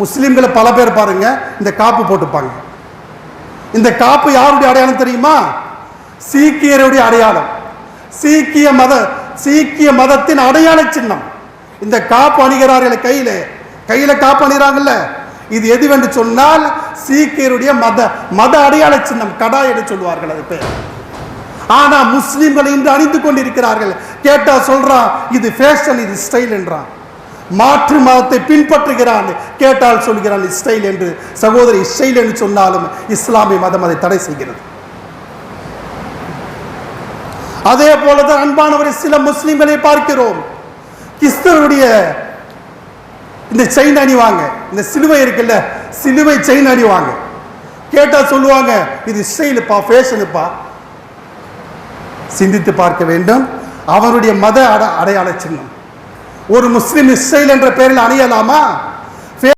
முஸ்லீம்களை பல பேர் பாருங்க இந்த காப்பு போட்டுப்பாங்க. இந்த காப்பு யாருடைய அடையாளம் தெரியுமா? சீக்கியருடைய அடையாளம். சீக்கிய மத சீக்கிய மதத்தின் அடையாள சின்னம். இந்த காப்பு அணிகிறார்கள் கையில. கையில காப்பு அணிகிறாங்கல்ல. இது எதுவென்று சொன்னால் சீக்கியருடைய மத மத அடையாள சின்னம். கடா என்று சொல்வார்கள் அது பேர். ஆனா முஸ்லீம்கள் இன்று அணிந்து கொண்டிருக்கிறார்கள். கேட்டா சொல்றான் இது ஃபேஷன் இது ஸ்டைல் என்றான். மாற்று மதத்தை பின்பற்றுகிறான் கேட்டால் சொல்கிறான் இஸ்ரேல் என்று. சகோதரி இஸ்ரேல் என்று சொன்னாலும் இஸ்லாமிய மதம் அதை தடை செய்கிறது. அதே போலதான் அன்பானவரை சில முஸ்லிம்களை பார்க்கிறோம். கிறிஸ்தவருடைய இந்த செயின் அணிவாங்க. இந்த சிலுவை இருக்குல்ல சிலுவை செயின் அணிவாங்க. கேட்டால் சொல்லுவாங்க இது இஸ்ரேலுப்பா ஃபேஷனுப்பா? சிந்தித்து பார்க்க வேண்டும். அவருடைய மத அட அடையாள சின்னம். ஒரு முஸ்லீம் இஸ்ரேல் என்ற பெயரில் அணியலாமா?